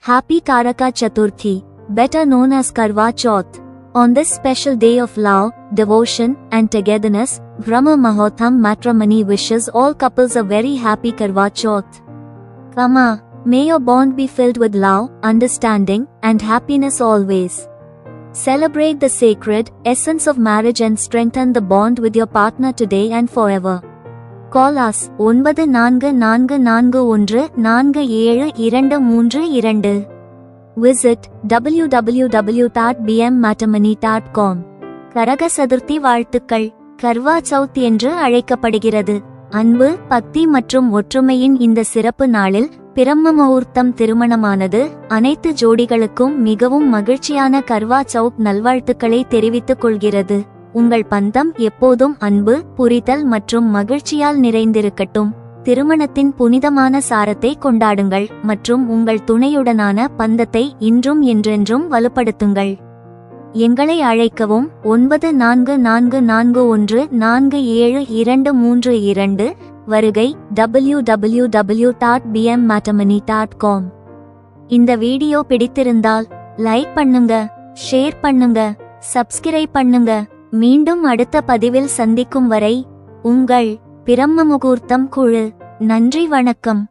Happy Karaka Chaturthi, better known as Karwa Chauth. On this special day of love, devotion, and togetherness, Brahma Mahotham Matrimony wishes all couples a very happy Karwa Chauth. Kama, may your bond be filled with love, understanding, and happiness always. Celebrate the sacred essence of marriage and strengthen the bond with your partner today and forever. கோலாஸ் ஒன்பது நான்கு நான்கு நான்கு ஒன்று நான்கு ஏழு இரண்டு மூன்று இரண்டு. Visit W W W dot PM dot com Karaka Chaturthi வாழ்த்துக்கள். கர்வா சவுத் என்று அழைக்கப்படுகிறது. அன்பு பக்தி மற்றும் ஒற்றுமையின் இந்த சிறப்பு நாளில் பிரம்ம முகூர்த்தம் திருமணமானது அனைத்து ஜோடிகளுக்கும் மிகவும் மகிழ்ச்சியான கர்வா சவுத் நல்வாழ்த்துக்களை தெரிவித்துக் கொள்கிறது. உங்கள் பந்தம் எப்போதும் அன்பு புரிதல் மற்றும் மகிழ்ச்சியால் நிறைந்திருக்கட்டும். திருமணத்தின் புனிதமான சாரத்தை கொண்டாடுங்கள் மற்றும் உங்கள் துணையுடனான பந்தத்தை இன்றும் என்றென்றும் வலுப்படுத்துங்கள். எங்களை அழைக்கவும் ஒன்பது நான்கு நான்கு நான்கு ஒன்று நான்கு ஏழு இரண்டு மூன்று இரண்டு வருகை W W W dot PM dot com இந்த வீடியோ பிடித்திருந்தால் லைக் பண்ணுங்க ஷேர் பண்ணுங்க சப்ஸ்கிரைப் பண்ணுங்க. மீண்டும் அடுத்த பதிவில் சந்திக்கும் வரை உங்கள் பிரம்ம முகூர்த்தம் குழு. நன்றி வணக்கம்.